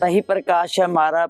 ਤਹੀ ਪ੍ਰਕਾਸ਼ ਹੈ ਮਾਰਾ।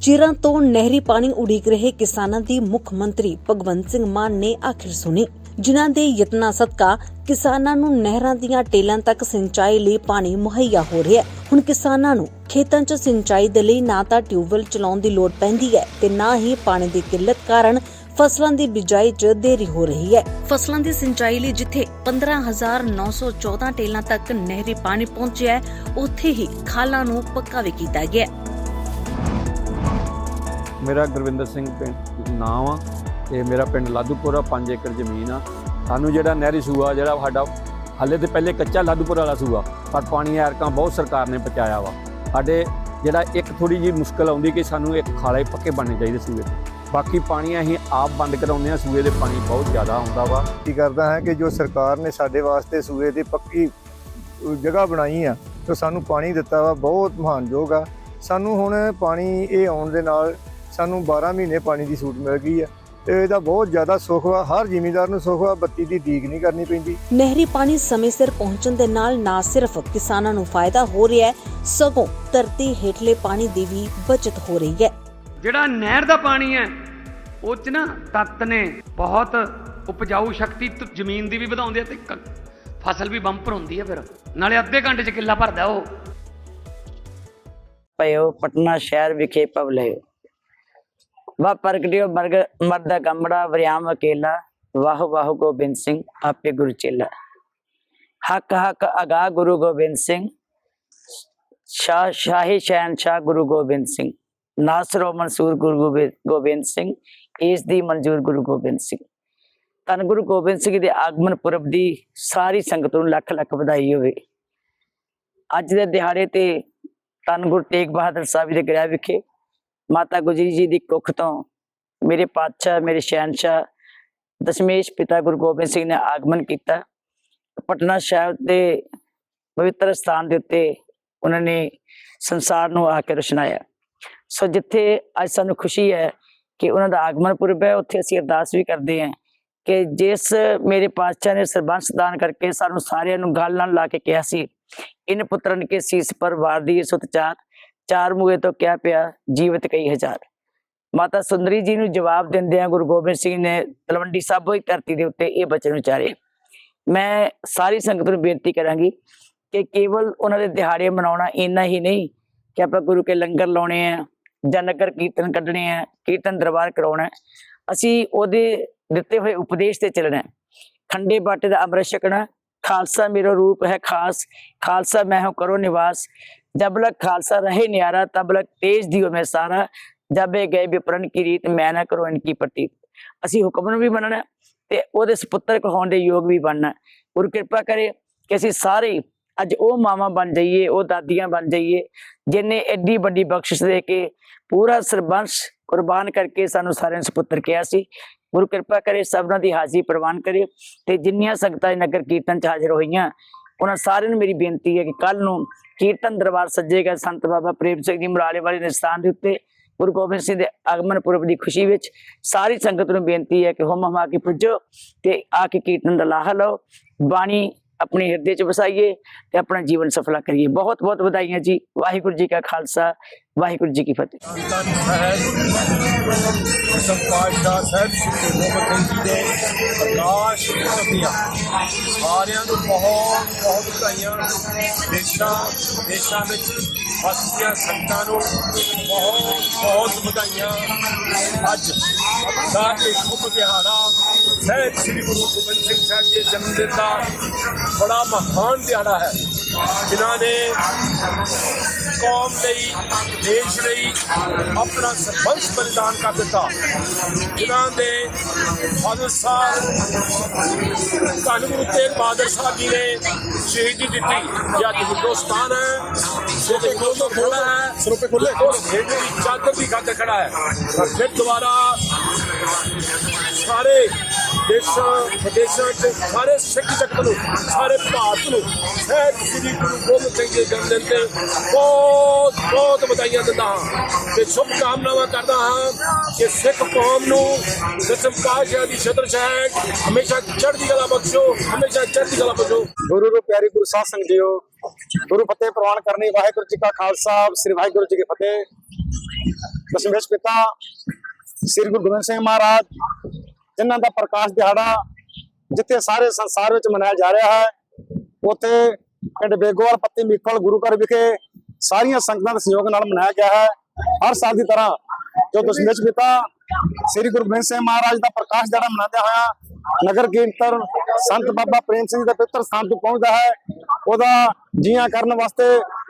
ਚਿਰਾਂ ਤੋਂ ਨਹਿਰੀ ਪਾਣੀ ਉਡੀਕ ਰਹੇ ਕਿਸਾਨਾਂ ਦੀ ਮੁੱਖ ਮੰਤਰੀ ਭਗਵੰਤ ਸਿੰਘ ਮਾਨ ਨੇ ਆਖਿਰ ਸੁਣੀ। ਜਿਨ੍ਹਾਂ ਦੇ ਯਤਨਾਂ ਸਦਕਾ ਕਿਸਾਨਾਂ ਨੂੰ ਨਹਿਰਾਂ ਦੀਆਂ ਟੇਲਾਂ ਤੱਕ ਸਿੰਚਾਈ ਲਈ ਪਾਣੀ ਮੁਹੱਈਆ ਹੋ ਰਿਹਾ ਹੈ। ਹੁਣ ਕਿਸਾਨਾਂ ਨੂੰ ਖੇਤਾਂ 'ਚ ਸਿੰਚਾਈ ਦੇ ਲਈ ਨਾ ਤਾਂ ਟਿਊਬਵੈਲ ਚਲਾਉਣ ਦੀ ਲੋੜ ਪੈਂਦੀ ਹੈ ਤੇ ਨਾ ਹੀ ਪਾਣੀ ਦੀ ਕਿੱਲਤ ਕਾਰਨ ਫਸਲਾਂ ਦੀ ਬਿਜਾਈ 'ਚ ਦੇਰੀ ਹੋ ਰਹੀ ਹੈ। ਫਸਲਾਂ ਦੀ ਸਿੰਚਾਈ ਲਈ ਜਿੱਥੇ 15914 ਟੇਲਾਂ ਤੱਕ ਨਹਿਰੀ ਪਾਣੀ ਪਹੁੰਚਿਆ ਹੈ ਉੱਥੇ ਹੀ ਖਾਲਾਂ ਨੂੰ ਪੱਕਾ ਵੀ ਕੀਤਾ ਗਿਆ ਹੈ। ਮੇਰਾ ਗੁਰਵਿੰਦਰ ਸਿੰਘ ਪਿੰਡ ਨਾਮ ਆ ਤੇ ਮੇਰਾ ਪਿੰਡ ਲਾਦੂਪੁਰਾ 5 ਏਕੜ ਜ਼ਮੀਨ ਆ। ਸਾਨੂੰ ਜਿਹੜਾ ਨਹਿਰੀ ਸੂਆ ਜਿਹੜਾ ਸਾਡਾ ਹੱਲੇ ਤੇ ਪਹਿਲੇ ਕੱਚਾ ਲਾਦੂਪੁਰ ਵਾਲਾ ਸੂਆ ਪਰ ਪਾਣੀ ਐਰਕਾਂ ਬਹੁਤ ਸਰਕਾਰ ਨੇ ਪਹੁੰਚਾਇਆ ਵਾ। ਸਾਡੇ ਜਿਹੜਾ ਇੱਕ ਥੋੜੀ ਜੀ ਮੁਸ਼ਕਲ ਆਉਂਦੀ ਕਿ ਸਾਨੂੰ ਇੱਕ ਖਾਲੇ ਪੱਕੇ ਬਣਨੇ ਚਾਹੀਦੇ ਸੂਏ ਬਾਕੀ ਪਾਣੀ ਅਸੀਂ ਆਪ ਬੰਦ ਕਰਾਉਂਦੇ ਆ ਸੂਏ ਦੇ ਪਾਣੀ ਬਹੁਤ ਜ਼ਿਆਦਾ ਆਉਂਦਾ ਵਾ। ਕੀ ਕਰਦਾ ਹੈ ਕਿ ਜੋ ਸਰਕਾਰ ਨੇ ਸਾਡੇ ਵਾਸਤੇ ਸੂਏ ਦੀ ਪੱਕੀ ਜਗ੍ਹਾ ਬਣਾਈ ਆ ਤੇ ਸਾਨੂੰ ਪਾਣੀ ਦਿੱਤਾ ਵਾ ਬਹੁਤ ਮਹਾਨਯੋਗ ਆ। ਸਾਨੂੰ ਹੁਣ ਪਾਣੀ ਇਹ ਆਉਣ ਦੇ ਨਾਲ ਸਾਨੂੰ 12 ਮਹੀਨੇ ਪਾਣੀ ਦੀ ਸੂਟ ਮਿਲ ਗਈ ਆ ਤੇ ਇਹਦਾ ਬਹੁਤ ਜ਼ਿਆਦਾ ਸੁੱਖ ਵਾ ਹਰ ਜ਼ਿਮੀਂਦਾਰ ਨੂੰ ਸੁੱਖ ਵਾ ਬੱਤੀ ਦੀ ਡੀਕ ਨਹੀਂ ਕਰਨੀ ਪੈਂਦੀ। ਨਹਿਰੀ ਪਾਣੀ ਸਮੇਂ ਸਿਰ ਪਹੁੰਚਣ ਦੇ ਨਾਲ ਨਾ ਸਿਰਫ ਕਿਸਾਨਾਂ ਨੂੰ ਫਾਇਦਾ ਹੋ ਰਿਹਾ ਹੈ ਸਗੋਂ ਧਰਤੀ ਹੇਠਲੇ ਪਾਣੀ ਦੀ ਵੀ ਬਚਤ ਹੋ ਰਹੀ ਹੈ। ਜਿਹੜਾ ਨਹਿਰ ਦਾ ਪਾਣੀ ਹੈ ਉਹ ਚ ਨਾ ਤੱਤ ਨੇ ਬਹੁਤ ਉਪਜਾਊ ਸ਼ਕਤੀ ਜ਼ਮੀਨ ਦੀ ਵੀ ਵਧਾਉਂਦੇ ਆ ਤੇ ਫਸਲ ਵੀ ਬੰਪਰ ਹੁੰਦੀ ਹੈ ਫਿਰ। ਨਾਲੇ ਅੱਧੇ ਘੰਟੇ ਚ ਕਿੱਲਾ ਭਰਦਾ ਉਹ। ਪਇਓ ਪਟਨਾ ਸ਼ਹਿਰ ਵਿਖੇ ਪਵ ਵਾ ਪ੍ਰਗਟਿਓ ਮਰਗ ਮਰਦਾ ਗੰਮੜਾ, ਵਰਿਆਮ, ਅਕੇਲਾ। ਵਾਹ ਵਾਹ, ਗੋਬਿੰਦ ਸਿੰਘ, ਆਪੇ ਗੁਰੂ ਚੇਲਾ। ਹੱਕ ਹੱਕ, ਅਗਾ, ਗੁਰੂ ਗੋਬਿੰਦ ਸਿੰਘ। ਸ਼ਾਹ ਸ਼ਾਹੀ ਸ਼ਹਿਨशाह ਗੁਰੂ ਗੋਬਿੰਦ ਸਿੰਘ। ਨਾਸਰੋ ਮਨਸੂਰ, ਗੁਰੂ ਗੋਬਿੰਦ ਸਿੰਘ। ਇਸ ਦੀ ਮਨਜ਼ੂਰ ਗੁਰੂ ਗੋਬਿੰਦ ਸਿੰਘ। ਧੰਨ ਗੁਰੂ ਗੋਬਿੰਦ ਸਿੰਘ ਦੇ ਆਗਮਨ ਪੁਰਬ ਦੀ ਸਾਰੀ ਸੰਗਤ ਨੂੰ ਲੱਖ ਲੱਖ ਵਧਾਈ ਹੋਵੇ। ਅੱਜ ਦੇ ਦਿਹਾੜੇ ਤੇ ਧੰਨ ਗੁਰੂ ਤੇਗ ਬਹਾਦਰ ਸਾਹਿਬ ਜੀ ਦੇ ਗ੍ਰਹਿ ਵਿਖੇ ਮਾਤਾ ਗੁਜਰੀ ਜੀ ਦੀ ਕੁੱਖ ਤੋਂ ਮੇਰੇ ਪਾਤਸ਼ਾਹ, ਮੇਰੇ ਸ਼ਹਿਨशाह ਦਸ਼ਮੇਸ਼ ਪਿਤਾ ਗੁਰੂ ਗੋਬਿੰਦ ਸਿੰਘ ਨੇ ਆਗਮਨ ਕੀਤਾ। ਪਟਨਾ ਸਾਹਿਬ ਦੇ ਪਵਿੱਤਰ ਸਥਾਨ ਦੇ ਉੱਤੇ ਉਹਨਾਂ ਨੇ ਸੰਸਾਰ ਨੂੰ ਆ ਕੇ ਰੁਸ਼ਨਾਇਆ। ਸੋ ਜਿੱਥੇ ਅੱਜ ਸਾਨੂੰ ਖੁਸ਼ੀ ਹੈ ਕਿ ਉਹਨਾਂ ਦਾ ਆਗਮਨ ਪੁਰਬ ਹੈ, ਉੱਥੇ ਅਸੀਂ ਅਰਦਾਸ ਵੀ ਕਰਦੇ ਹਾਂ ਕਿ ਜਿਸ ਮੇਰੇ ਪਾਤਸ਼ਾਹ ਨੇ ਸਰਬੰਸ ਦਾਨ ਕਰਕੇ ਸਾਨੂੰ ਸਾਰਿਆਂ ਨੂੰ ਗੱਲ ਨਾਲ ਲਾ ਕੇ ਕਿਹਾ ਸੀ, ਇਨ ਪੁੱਤਰਨ ਕੇ ਸੀਸ ਪਰ ਵਾਰ ਦੀ ਸੁਤ ਚਾਰ ਚਾਰ ਮੂਏ ਤੋਂ ਕਿਆ ਪਿਆ, ਜੀਵਤ ਕਈ ਹਜ਼ਾਰ। ਮਾਤਾ ਸੁੰਦਰੀ ਜੀ ਨੂੰ ਜਵਾਬ ਦਿੰਦਿਆਂ ਗੁਰੂ ਗੋਬਿੰਦ ਸਿੰਘ ਨੇ ਤਲਵੰਡੀ ਸਾਬੋ ਦੀ ਧਰਤੀ ਦੇ ਉੱਤੇ ਇਹ ਬਚਨ ਉਚਾਰੇ। ਮੈਂ ਸਾਰੀ ਸੰਗਤ ਨੂੰ ਬੇਨਤੀ ਕਰਾਂਗੀ ਕਿ ਕੇਵਲ ਉਹਨਾਂ ਦੇ ਦਿਹਾੜੇ ਮਨਾਉਣਾ ਇੰਨਾ ਹੀ ਨਹੀਂ ਕਿ ਆਪਾਂ ਗੁਰੂ ਕੇ ਲੰਗਰ ਲਾਉਣੇ ਆ ਜਾਂ ਨਗਰ ਕੀਰਤਨ ਕੱਢਣੇ ਆ, ਕੀਰਤਨ ਦਰਬਾਰ ਕਰਾਉਣਾ ਅਸੀਂ ਉਹਦੇ ਦਿੱਤੇ ਹੋਏ ਉਪਦੇਸ਼ ਤੇ ਚੱਲਣਾ ਖੰਡੇ ਬਾਟੇ ਦਾ ਅੰਮ੍ਰਿਤ ਛਕਣਾ ਖਾਲਸਾ ਮੇਰਾ ਰੂਪ ਹੈ ਖਾਸ, ਖਾਲਸਾ ਮੈਂ ਹੂੰ ਕਰੋ ਨਿਵਾਸ। ਜਬ ਲਕ ਖਾਲਸਾ ਰਹੇ ਨਿਆਰਾ, ਤਬ ਲਕ ਤੇਜ ਦਿਓ ਮੈਂ ਸਾਰਾ। ਜਬੇ ਗਏ ਵਿਪਰਨ ਕੀ ਰੀਤ, ਮੈਂ ਨਾ ਕਰੋ ਇਨਕੀ ਪ੍ਰਤੀਤ। ਅਸੀਂ ਹੁਕਮ ਨੂੰ ਵੀ ਮੰਨਣਾ ਹੈ ਤੇ ਉਹਦੇ ਸੁਪੁੱਤਰ ਕਹਾਉਣ ਦੇ ਯੋਗ ਵੀ ਬਣਨਾ ਗੁਰੂ ਕਿਰਪਾ ਕਰੇ ਕਿ ਅਸੀਂ ਸਾਰੇ ਅੱਜ ਉਹ ਮਾਵਾਂ ਬਣ ਜਾਈਏ, ਉਹ ਦਾਦੀਆਂ ਬਣ ਜਾਈਏ, ਜਿਨੇ ਐਡੀ ਵੱਡੀ ਬਖਸ਼ਿਸ਼ ਦੇ ਕੇ ਪੂਰਾ ਸਰਬੰਸ ਕੁਰਬਾਨ ਕਰਕੇ ਸਾਨੂੰ ਸਾਰਿਆਂ ਨੂੰ ਸੁਪੁੱਤਰ ਕਿਹਾ ਸੀ। ਗੁਰੂ ਕਿਰਪਾ ਕਰੇ ਸਭਨਾਂ ਦੀ ਹਾਜ਼ਰੀ ਪ੍ਰਵਾਨ ਕਰੇ ਤੇ ਜਿੰਨੀਆਂ ਸੰਗਤਾਂ ਨਗਰ ਕੀਰਤਨ ਚ ਹਾਜ਼ਰ ਹੋਈਆਂ, ਉਹਨਾਂ ਸਾਰਿਆਂ ਨੂੰ ਮੇਰੀ ਬੇਨਤੀ ਹੈ ਕਿ ਕੱਲ ਨੂੰ ਕੀਰਤਨ ਦਰਬਾਰ ਸੱਜੇਗਾ ਸੰਤ ਬਾਬਾ ਪ੍ਰੇਮ ਸਿੰਘ ਜੀ ਮੁਰਾਲੇ ਵਾਲੇ ਦੇ ਸਥਾਨ ਦੇ ਉੱਤੇ, ਗੁਰੂ ਗੋਬਿੰਦ ਸਿੰਘ ਦੇ ਆਗਮਨ ਪੁਰਬ ਦੀ ਖੁਸ਼ੀ ਵਿੱਚ ਸਾਰੀ ਸੰਗਤ ਨੂੰ ਬੇਨਤੀ ਹੈ ਕਿ ਹੁਮ ਹਮਾ ਕੇ ਪੁੱਜੋ ਤੇ ਆ ਕੇ ਕੀਰਤਨ ਦਾ ਲਾਹਾ ਲਓ। ਬਾਣੀ ਆਪਣੇ ਹਿਰਦੇ ਚ ਵਸਾਈਏ ਤੇ ਆਪਣਾ ਜੀਵਨ ਸਫਲਾ ਕਰੀਏ ਬਹੁਤ ਬਹੁਤ ਵਧਾਈਆਂ ਜੀ ਵਾਹਿਗੁਰੂ ਜੀ ਕਾ ਖਾਲਸਾ ਵਾਹਿਗੁਰੂ ਜੀ ਕੀ ਫਤਿਹ ਧੰਨ ਸਾਹਿਬ ਸੰਪਾਸ਼ਾ ਸਾਹਿਬ ਸ਼੍ਰੀ ਗੁਰੂ ਗੋਬਿੰਦ ਸਿੰਘ ਜੀ ਦੇ ਪ੍ਰਕਾਸ਼ ਉਤਸਵੀਆਂ ਸਾਰਿਆਂ ਨੂੰ ਬਹੁਤ ਬਹੁਤ ਵਧਾਈਆਂ ਦੇਸ਼ਾਂ ਦੇਸ਼ਾਂ ਵਿੱਚ ਵਸਦੀਆਂ ਸੰਗਤਾਂ ਨੂੰ ਬਹੁਤ ਬਹੁਤ ਵਧਾਈਆਂ ਅੱਜ ਦਾ ਇਹ ਸ਼ੁਭ ਦਿਹਾੜਾ ਸਹਿਬ ਸ਼੍ਰੀ ਗੁਰੂ ਗੋਬਿੰਦ ਸਿੰਘ ਸਾਹਿਬ ਜੀ ਦੇ ਜਨਮ ਦਿਨ ਦਾ ਬੜਾ ਮਹਾਨ ਦਿਹਾੜਾ ਹੈ। ਜਿਨ੍ਹਾਂ ਨੇ ਕੌਮ ਲਈ ਦੇਸ਼ ਲਈ ਆਪਣਾ ਸਰਬੰਸ ਬਲੀਦਾਨ ਕਰ ਦਿੱਤਾ। ਜਿਨ੍ਹਾਂ ਦੇ ਫਾਦਰ ਸਾਹਿਬ ਧੰਨ ਗੁਰੂ ਤੇਗ ਬਹਾਦਰ ਸਾਹਿਬ ਜੀ ਨੇ ਸ਼ਹੀਦੀ ਦਿੱਤੀ। ਜੇ ਹਿੰਦੁਸਤਾਨ ਹੈ ਕੋਲ ਤੋਂ ਖੋਲਾ ਹੈ ਸਰੂਪੇ ਖੁੱਲੇ ਉਸ ਹਿੰਦ ਦੀ ਚਾਦਰ ਦੀ ਖਾਤਰ ਖੜਾ ਹੈ। ਫਿਰ ਦੁਬਾਰਾ ਸਾਰੇ ਦੇਸ਼ਾਂ, ਵਿਦੇਸ਼ਾਂ 'ਚ ਸਾਰੇ ਸਿੱਖ ਜਗਤ ਨੂੰ, ਸਾਰੇ ਭਾਰਤ ਨੂੰ ਸਹਿਤ ਸ੍ਰੀ ਗੁਰੂ ਗੋਬਿੰਦ ਸਿੰਘ ਜੀ ਜਨਮ ਦਿਨ ਤੇ ਬਹੁਤ ਬਹੁਤ ਵਧਾਈਆਂ ਦਿੰਦਾ ਹਾਂ ਤੇ ਸ਼ੁਭ ਕਾਮਨਾਵਾਂ ਕਰਦਾ ਹਾਂ ਕਿ ਸਿੱਖ ਕੌਮ ਨੂੰ ਦਸਮ ਪਾਤਸ਼ਾਹ ਦੀ ਛਤਰ ਛਾਇਆ ਹਮੇਸ਼ਾ ਚੜ੍ਹਦੀ ਕਲਾ ਬਖਸ਼ੋ, ਹਮੇਸ਼ਾ ਚੜ੍ਹਦੀ ਕਲਾ ਬਖਸ਼ੋ। ਗੁਰੂ ਨੂੰ ਪਿਆਰੀ ਗੁਰੂ ਸਾਹਿਬ ਸੰਗਤ ਜੀਓ, ਗੁਰੂ ਫਤਿਹ ਪ੍ਰਵਾਨ ਕਰਨੀ, ਵਾਹਿਗੁਰੂ ਜੀ ਕਾ ਖਾਲਸਾ, ਸ੍ਰੀ ਵਾਹਿਗੁਰੂ ਜੀ ਕੀ ਫਤਿਹ। ਦਸ਼ਮੇਸ਼ ਪਿਤਾ ਸ੍ਰੀ ਗੁਰੂ ਗੋਬਿੰਦ ਸਿੰਘ ਮਹਾਰਾਜ ਜਿਨ੍ਹਾਂ ਦਾ ਪ੍ਰਕਾਸ਼ ਦਿਹਾੜਾ ਜਿੱਥੇ ਸਾਰੇ ਸੰਸਾਰ ਵਿੱਚ ਮਨਾਇਆ ਜਾ ਰਿਹਾ ਹੈ, ਉੱਥੇ ਪਿੰਡ ਬੇਗੋਵਾਲ ਪੱਤੀ ਮੀਖਲ ਗੁਰੂ ਘਰ ਵਿਖੇ ਸਾਰੀਆਂ ਸੰਗਤਾਂ ਦੇ ਸਹਿਯੋਗ ਨਾਲ ਮਨਾਇਆ ਗਿਆ ਹੈ। ਹਰ ਸਾਲ ਦੀ ਤਰ੍ਹਾਂ ਜੋ ਦਸ਼ਮੇਸ਼ ਪਿਤਾ ਸ੍ਰੀ ਗੁਰੂ ਗੋਬਿੰਦ ਸਿੰਘ ਮਹਾਰਾਜ ਦਾ ਪ੍ਰਕਾਸ਼ ਦਿਹਾੜਾ ਮਨਾਉਂਦੇ ਹੋਇਆ ਨਗਰ ਕੀਰਤਨ ਸੰਤ ਬਾਬਾ ਪ੍ਰੇਮ ਸਿੰਘ ਜੀ ਦੇ ਪਵਿੱਤਰ ਸਥਾਨ ਤੋਂ ਪਹੁੰਚਦਾ ਹੈ, ਉਹਦਾ ਜੀਆਂ ਕਰਨ ਵਾਸਤੇ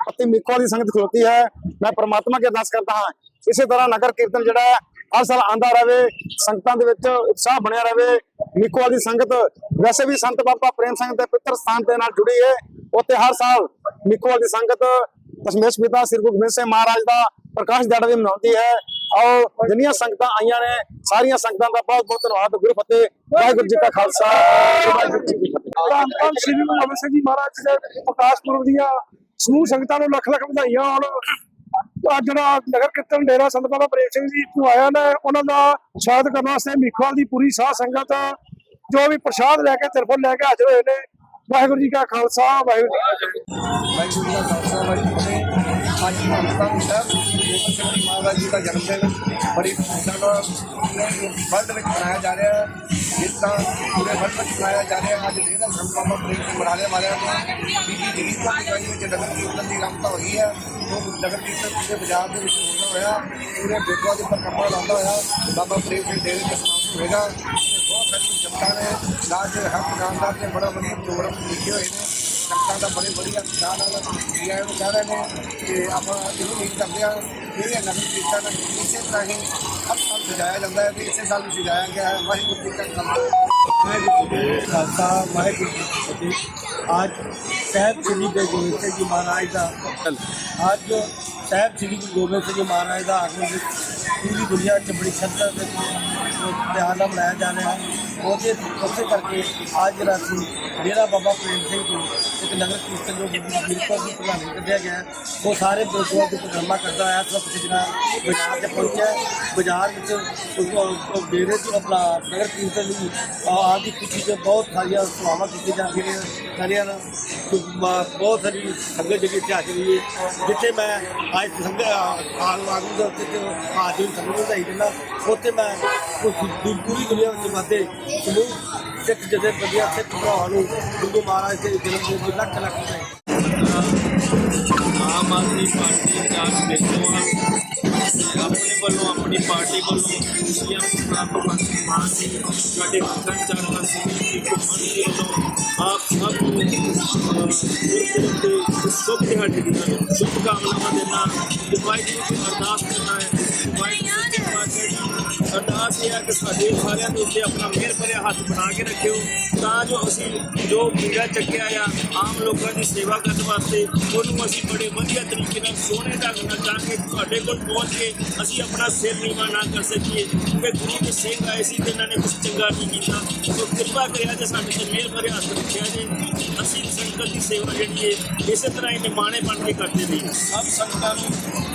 ਪੱਤੀ ਮੀਖਲ ਦੀ ਸੰਗਤ ਖਲੋਤੀ ਹੈ। ਮੈਂ ਪ੍ਰਮਾਤਮਾ ਕੇ ਅਰਦਾਸ ਕਰਦਾ ਹਾਂ, ਇਸੇ ਤਰ੍ਹਾਂ ਨਗਰ ਕੀਰਤਨ ਜਿਹੜਾ ਹੈ ਹਰ ਸਾਲ ਆਂਦਾ ਰਹੇ, ਸੰਗਤਾਂ ਦੇ ਵਿੱਚ ਉਤਸ਼ਾਹ ਬਣਿਆ ਰਹੇ। ਮੀਕੋਵਾਲ ਦੀ ਸੰਗਤ ਵੈਸੇ ਵੀ ਸੰਤ ਬਾਬਾ ਪ੍ਰੇਮ ਸਿੰਘ ਦੇ ਪਵਿੱਤਰ ਸਥਾਨ ਦੇ ਨਾਲ ਜੁੜੀ ਹੈ। ਉੱਥੇ ਹਰ ਸਾਲ ਮੀਕੋਵਾਲ ਦੀ ਸੰਗਤ ਦਸ਼ਮੇਸ਼ ਪਿਤਾ ਸ੍ਰੀ ਗੁਰੂ ਗੋਬਿੰਦ ਸਿੰਘ ਮਹਾਰਾਜ ਦਾ ਪ੍ਰਕਾਸ਼ ਦਿਹਾੜਾ ਵੀ ਮਨਾਉਂਦੀ ਹੈ। ਆਓ ਜਿੰਨੀਆਂ ਸੰਗਤਾਂ ਆਈਆਂ ਨੇ, ਸਾਰੀਆਂ ਸੰਗਤਾਂ ਦਾ ਬਹੁਤ ਬਹੁਤ ਧੰਨਵਾਦ। ਗੁਰੂ ਫਤਿਹ, ਵਾਹਿਗੁਰੂ ਜੀ ਕਾ ਖਾਲਸਾ, ਵਾਹਿਗੁਰੂ ਜੀ ਕੀ ਫਤਿਹ। ਧੰਨ ਧੰਨ ਸ੍ਰੀ ਗੁਰੂ ਗੋਬਿੰਦ ਸਿੰਘ ਜੀ ਮਹਾਰਾਜ ਦੇ ਪ੍ਰਕਾਸ਼ ਪੁਰਬ ਦੀਆਂ ਸਮੂਹ ਸੰਗਤਾਂ ਨੂੰ ਲੱਖ ਲੱਖ ਵਧਾਈਆਂ। ਹੋਣ ਜਿਹੜਾ ਨਗਰ ਕੀਰਤਨ ਡੇਰਾ ਸੰਤ ਬਾਬਾ ਪ੍ਰੇਮ ਸਿੰਘ ਜੀ ਤੋਂ ਆਇਆ ਨੇ, ਉਹਨਾਂ ਦਾ ਸਵਾਗਤ ਕਰਨ ਵਾਸਤੇ ਮੀਖਵਾਲ ਦੀ ਪੂਰੀ ਸਾਹ ਸੰਗਤ ਜੋ ਵੀ ਪ੍ਰਸ਼ਾਦ ਲੈ ਕੇ ਤਿਰਫਲ ਲੈ ਕੇ ਹਾਜ਼ਰ ਹੋਏ ਨੇ। ਵਾਹਿਗੁਰੂ ਜੀ ਕਾ ਖਾਲਸਾ, ਵਾਹਿਗੁਰੂ ਜੀ ਕੀ ਫਤਿਹ। ਵਾਹਿਗੁਰੂ ਜੀ ਦਾ ਖਾਲਸਾ, ਵਾਹਿਗੁਰੂ ਜੀ ਕੀ ਫਤਿਹ। ਅੱਜ ਪਾਕਿਸਤਾਨ ਸਾਹਿਬ ਗੋਬਿੰਦ ਸਿੰਘ ਜੀ ਮਹਾਰਾਜ ਜੀ ਦਾ ਜਨਮ ਦਿਨ ਬੜੀ ਖੁਸ਼ੀ ਨਾਲ ਵਰਲਡ ਵਿੱਚ ਮਨਾਇਆ ਜਾ ਰਿਹਾ ਹੈ ਜਿਸ ਤਰ੍ਹਾਂ ਪੂਰੇ ਵਰਲਡ ਵਿੱਚ ਮਨਾਇਆ ਜਾ ਰਿਹਾ ਹੈ ਅੱਜ ਡੇਰਾ ਸੰਤ ਬਾਬਾ ਪ੍ਰੇਮ ਸਿੰਘ ਮਰਾਲੇ ਵਾਲਿਆਂ ਨੂੰ ਬੀਬੀ ਜਗੀਰ ਕੌਰ ਦੀ ਗਾਈ ਵਿੱਚ ਨਗਰ ਕੀਰਤਨ ਦੀ ਰਮਤਾ ਹੋਈ ਹੈ ਉਹ ਨਗਰ ਕੀਰਤਨ ਪੂਰੇ ਬਾਜ਼ਾਰ ਦੇ ਵਿੱਚ ਹੁੰਦਾ ਹੋਇਆ ਪੂਰੇ ਬੇਟਵਾ ਦੇ ਉੱਪਰ ਕੱਪੜਾ ਲਾਉਂਦਾ ਹੋਇਆ ਬਾਬਾ ਪ੍ਰੇਮ ਸਿੰਘ ਡੇਰੇ ਦੇ ਸਮਾਪਤ ਹੋਏਗਾ ਤੇ ਬਹੁਤ ਸਾਰੀ ਜਨਤਾ ਨੇ ਲਾਜ ਹੱਕ ਜਾਨਦਾਰ ਨੇ ਬੜਾ ਵਧੀਆ ਪ੍ਰੋਗਰਾਮ ਲਿਖੇ ਹੋਏ ਨੇ ਸੰਗਤਾਂ ਦਾ ਬੜੇ ਵਧੀਆ ਉਤਸ਼ਾਹ ਨਾਲ ਜੀਆਂ ਨੂੰ ਕਹਿ ਰਹੇ ਨੇ ਕਿ ਆਪਾਂ ਇਹਨੂੰ ਉਮੀਦ ਕਰਦੇ ਹਾਂ ਕਿ ਇਹ ਨਗਰ ਕੀਰਤਨ ਇਸੇ ਤਰ੍ਹਾਂ ਹੀ ਹਰ ਸਾਲ ਸਜਾਇਆ ਜਾਂਦਾ ਹੈ ਤੇ ਇਸੇ ਸਾਲ ਵੀ ਸਜਾਇਆ ਗਿਆ ਹੈ। ਵਾਹਿਗੁਰੂ ਜੀ ਕਾ ਖਾਲਸਾ। ਵਾਹਿਗੁਰੂ ਜੀ ਕੀ ਖਾਲਸਾ, ਵਾਹਿਗੁਰੂ ਜੀ ਕੀ ਫਤਿਹ। ਅੱਜ ਸਾਹਿਬ ਸ੍ਰੀ ਗੁਰੂ ਗੋਬਿੰਦ ਸਿੰਘ ਜੀ ਮਹਾਰਾਜ ਦਾ ਅੱਜ ਸਾਹਿਬ ਸ੍ਰੀ ਗੁਰੂ ਗੋਬਿੰਦ ਸਿੰਘ ਜੀ ਮਹਾਰਾਜ ਦਾ ਆਗਮਨ ਵਿੱਚ ਪੂਰੀ ਦੁਨੀਆ 'ਚ ਬੜੀ ਸ਼ਰਧਾ ਦੇ ਤਿਉਹਾਰ ਦਾ ਮਨਾਇਆ ਜਾ ਰਿਹਾ ਹੈ ਉਹਦੇ ਉਸੇ ਕਰਕੇ ਅੱਜ ਜਿਹੜਾ ਸੀ ਡੇਰਾ ਬਾਬਾ ਪ੍ਰੇਮ ਸਿੰਘ ਜੀ ਇੱਕ ਨਗਰ ਕੀਰਤਨ ਜੋ ਬਿਲਕੁਲ ਦੀ ਪ੍ਰਧਾਨੀ ਕੱਢਿਆ ਗਿਆ ਹੈ, ਉਹ ਸਾਰੇ ਬੇਗੋਆ ਦੇ ਪ੍ਰੋਗਰਾਮਾਂ ਕਰਦਾ ਆਇਆ ਸਭ ਕੁਝ ਜਿਹੜਾ ਬਾਜ਼ਾਰ 'ਚ ਪਹੁੰਚਿਆ ਹੈ। ਬਾਜ਼ਾਰ ਵਿੱਚ ਉਹ- ਉਹ- ਉਹ ਡੇਰੇ 'ਚ ਆਪਣਾ ਨਗਰ ਕੀਰਤਨ ਲਈ ਆਹ ਦੀ ਖੁਸ਼ੀ 'ਚ ਬਹੁਤ ਸਾਰੀਆਂ ਸੇਵਾਵਾਂ ਕੀਤੀਆਂ ਜਾਂਦੀਆਂ ਨੇ ਸਾਰੀਆਂ ਨੂੰ ਬ- ਬਹੁਤ ਸਾਰੀ ਸੰਗਤ ਜਿਹੜੀ ਇੱਥੇ ਹਾਜ਼ਰ ਹੋਈ ਹੈ ਜਿੱਥੇ ਮੈਂ ਅੱਜ ਸੰਗਤ ਆਲ ਵਾਂਗੂ ਦੇ ਉੱਤੇ ਤੇ ਹਾਜ਼ਰ ਸੰਗਤ ਨੂੰ ਵਧਾਈ ਦਿੰਦਾ ਉੱਥੇ ਮੈਂ ਕੁਝ ਦੂ- ਪੂਰੀ ਦੁਨੀਆ ਵਿੱਚ ਵਾਦੇ ਸਮੂਹ ਸਿੱਖ ਜਥੇਬੰਦੀਆਂ ਸਿੱਖ ਭਰਾਵਾਂ ਨੂੰ ਗੁਰੂ ਮਹਾਰਾਜ ਦੇ ਜਨਮ ਦਿਨ ਦੀ ਲੱਖ ਲੱਖ ਵਧਾਈ। ਆਮ ਆਦਮੀ ਪਾਰਟੀ ਜਾਨ ਦੇਖੋ ਆਪਣੇ ਵੱਲੋਂ ਆਪਣੀ ਪਾਰਟੀ ਵੱਲੋਂ ਖੁਸ਼ੀਆਂ ਪ੍ਰਾਪਤ ਮਾਨ ਜੀ ਸਾਡੇ ਵਤਨ ਚਾਰਾਂ ਸਿੰਘ ਜੀ ਘੁੰਮਣ ਦੇ ਵੱਲੋਂ ਆਪ ਸਭ ਨੂੰ ਅਹ, ਗੁਰਪੁਰਬ ਦੇ ਸ਼ੁਭ ਦਿਹਾੜੇ ਦੀਆਂ ਸ਼ੁਭ ਕਾਮਨਾਵਾਂ ਦੇਣਾ ਤੇ ਵਾਹਿਗੁਰੂ ਦੀ ਅਰਦਾਸ ਕਰਨਾ ਹੈ। ਵਾਹਿਗੁਰੂ ਜੀ ਪਾਤਸ਼ਾਹ ਅਰਦਾਸ ਇਹ ਹੈ ਕਿ ਸਾਡੇ ਸਾਰਿਆਂ ਦੇ ਉੱਤੇ ਆਪਣਾ ਮਿਹਰ ਭਰਿਆ ਹੱਥ ਬਣਾ ਕੇ ਰੱਖਿਓ। ਤਾਂ ਜੋ ਅਸੀਂ ਜੋ ਪੂਜਾ ਚੱਕਿਆ ਆ, ਆਮ ਲੋਕਾਂ ਦੀ ਸੇਵਾ ਕਰਨ ਵਾਸਤੇ, ਉਹਨੂੰ ਅਸੀਂ ਬੜੇ ਵਧੀਆ ਤਰੀਕੇ ਨਾਲ, ਸੋਹਣੇ ਢੰਗ ਨਾਲ ਜਾ ਕੇ ਤੁਹਾਡੇ ਕੋਲ ਪਹੁੰਚ ਕੇ ਅਸੀਂ ਆਪਣਾ ਸਿਰ ਨੀਵਾ ਨਾ ਕਰ ਸਕੀਏ। ਕਿ ਗੁਰੂ ਦੇ ਸਿੰਘ ਆਏ ਸੀ ਤੇ ਇਹਨਾਂ ਨੇ ਕੁਝ ਚੰਗਾ ਨਹੀਂ ਕੀਤਾ। ਸੋ ਕਿਰਪਾ ਕਰਿਆ ਜੇ ਸਾਡੇ ਤੇ ਮਿਹਰ ਭਰਿਆ ਹੱਥ ਰੱਖਿਆ ਜੇ। ਅਸੀਂ ਸੰਗਤ ਦੀ ਸੇਵਾ ਜਿਹੜੀ ਹੈ ਇਸੇ ਤਰ੍ਹਾਂ ਹੀ ਨਿਮਾਣੇ ਬਣ ਕੇ ਕਰਦੇ ਰਹੀਏ। ਸਭ ਸੰਗਤਾਂ ਨੂੰ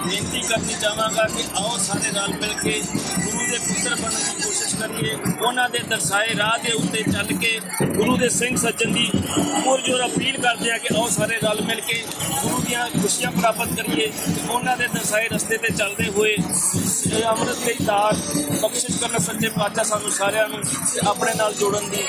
ਬੇਨਤੀ ਕਰਨੀ ਚਾਹਾਂਗਾ ਕਿ ਆਓ ਸਾਰੇ ਰਲ ਮਿਲ ਕੇ ਗੁਰੂ ਦੇ ਪੁੱਤਰ ਬਣਨ ਦੀ ਕੋਸ਼ਿਸ਼ ਕਰੀਏ। ਉਹਨਾਂ ਦੇ ਦਰਸਾਏ ਰਾਹ ਦੇ ਉੱਤੇ ਚੱਲ ਕੇ ਗੁਰੂ ਦੇ ਸਿੰਘ ਸੱਜਣ ਦੀ ਪੁਰਜੋਰ ਅਪੀਲ ਕਰਦੇ ਆ ਕਿ ਆਓ ਸਾਰੇ ਰਲ ਮਿਲ ਕੇ ਗੁਰੂ ਦੀਆਂ ਖੁਸ਼ੀਆਂ ਪ੍ਰਾਪਤ ਕਰੀਏ। ਉਹਨਾਂ ਦੇ ਦਰਸਾਏ ਰਸਤੇ ਤੇ ਚੱਲਦੇ ਹੋਏ ਅੰਮ੍ਰਿਤ ਦੀ ਦਾਤ ਬਖਸ਼ਿਸ਼ ਕਰਨ ਸੱਚੇ ਪਾਤਸ਼ਾਹ ਸਾਨੂੰ ਸਾਰਿਆਂ ਨੂੰ ਆਪਣੇ ਨਾਲ ਜੋੜਨ ਦੀ